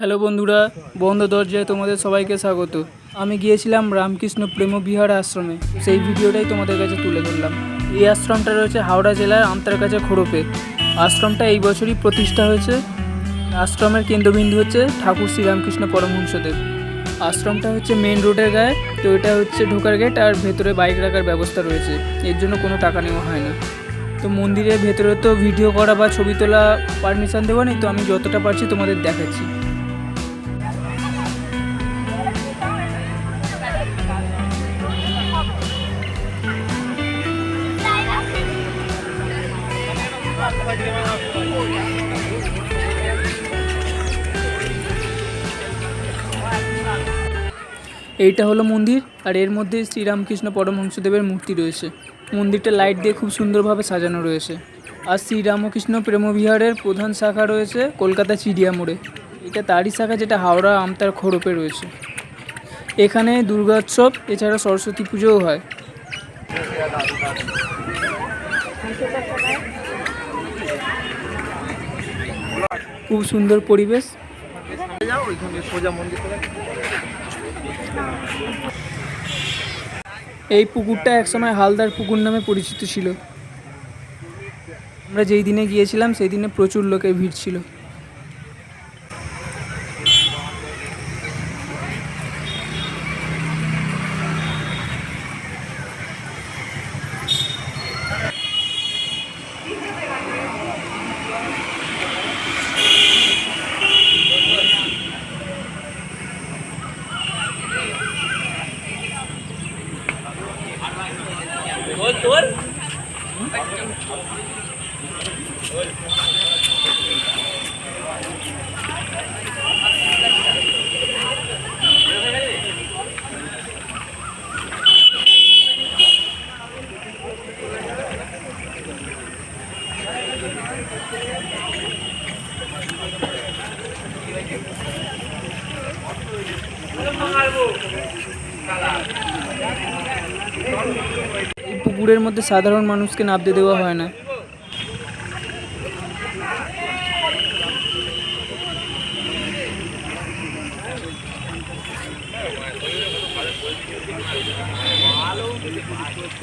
Hello বন্ধুরা, বন্ধ দরজায় তোমাদের সবাইকে স্বাগত। আমি গিয়েছিলাম রামকৃষ্ণ প্রেম বিহার আশ্রমে। সেই ভিডিওটাই তোমাদের কাছে তুলে ধরলাম। এই আশ্রমটা রয়েছে হাওড়া জেলার আমতার কাছে খোড়পে আশ্রমটা এই বছরই প্রতিষ্ঠা হয়েছে। আশ্রমের কেন্দ্রবিন্দু হচ্ছে ঠাকুর শ্রীরামকৃষ্ণ পরমহংসদেব। আশ্রমটা হচ্ছে মেন রোডের গায়ে, তো এটা হচ্ছে ঢোকার গেট আর ভেতরে বাইক রাখার ব্যবস্থা রয়েছে। এর জন্য কোনো টাকা নেওয়া হয় না তো মন্দিরের ভেতরে তো ভিডিও করা বা ছবি তোলা পারমিশন দেওয়া নেই, তো আমি যতটা পারছি তোমাদের দেখাচ্ছি। এইটা হলো মন্দির, আর এর মধ্যে শ্রীরামকৃষ্ণ পরমহংসদেবের মূর্তি রয়েছে। মন্দিরটা লাইট দিয়ে খুব সুন্দরভাবে সাজানো রয়েছে। আর শ্রীরামকৃষ্ণ প্রেমবিহারের প্রধান শাখা রয়েছে কলকাতা চিড়িয়া মোড়ে। এটা তারই শাখা যেটা হাওড়া আমতার খোরপে রয়েছে। এখানে দুর্গোৎসব, এছাড়া সরস্বতী পুজোও হয়। খুব সুন্দর পরিবেশ। এই পুকুরটা একসময় হালদার পুকুর নামে পরিচিত ছিল। আমরা যেই দিনে গিয়েছিলাম, সেই দিনে প্রচুর লোকের ভিড় ছিল। পুকুরের মধ্যে সাধারণ মানুষকে নামতে দেওয়া হয় না।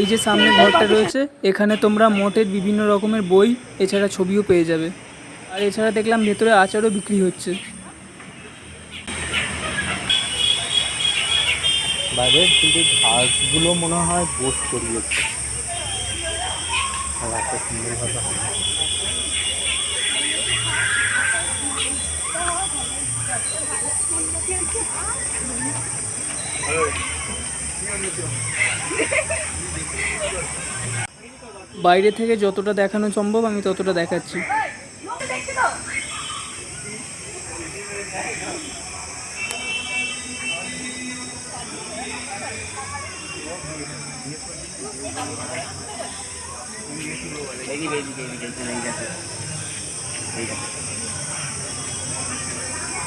এই যে সামনে ঘরটা রয়েছে, এখানে তোমরা মঠের বিভিন্ন রকমের বই, এছাড়া ছবিও পেয়ে যাবে। আর এছাড়া দেখলাম ভেতরে আচারও বিক্রি হচ্ছে। বাইরে কিন্তু ঘাসগুলো মনে হয় বোট করিয়েছে সুন্দরভাবে বাইরে থেকে যতটা দেখানো সম্ভব আমি ততটা দেখাচ্ছি।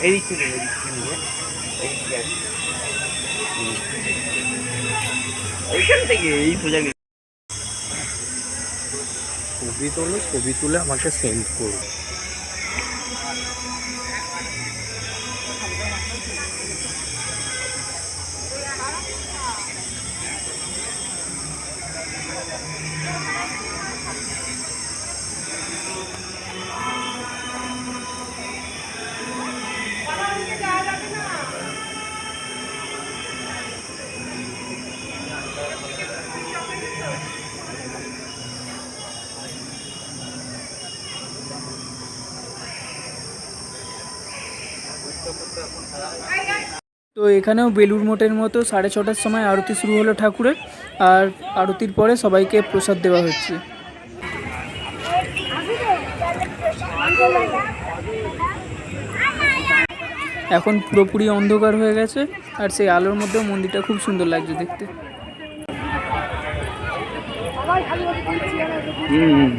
এই এইখান থেকে এই সোজা ছবি তোলো ছবি তুলে আমাকে সেন্ড করো। তো এখানেও বেলুর মোটের মতো সাড়ে ছটার সময় আরতি শুরু হলো ঠাকুরের, আর আরতির পরে সবাইকে প্রসাদ দেওয়া হচ্ছে। এখন পুরোপুরি অন্ধকার হয়ে গেছে, আর সেই আলোর মধ্যেও মন্দিরটা খুব সুন্দর লাগছে দেখতে। হুম।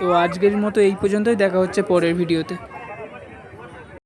তো আজকের মতো এই পর্যন্তই দেখা হচ্ছে পরের ভিডিওতে।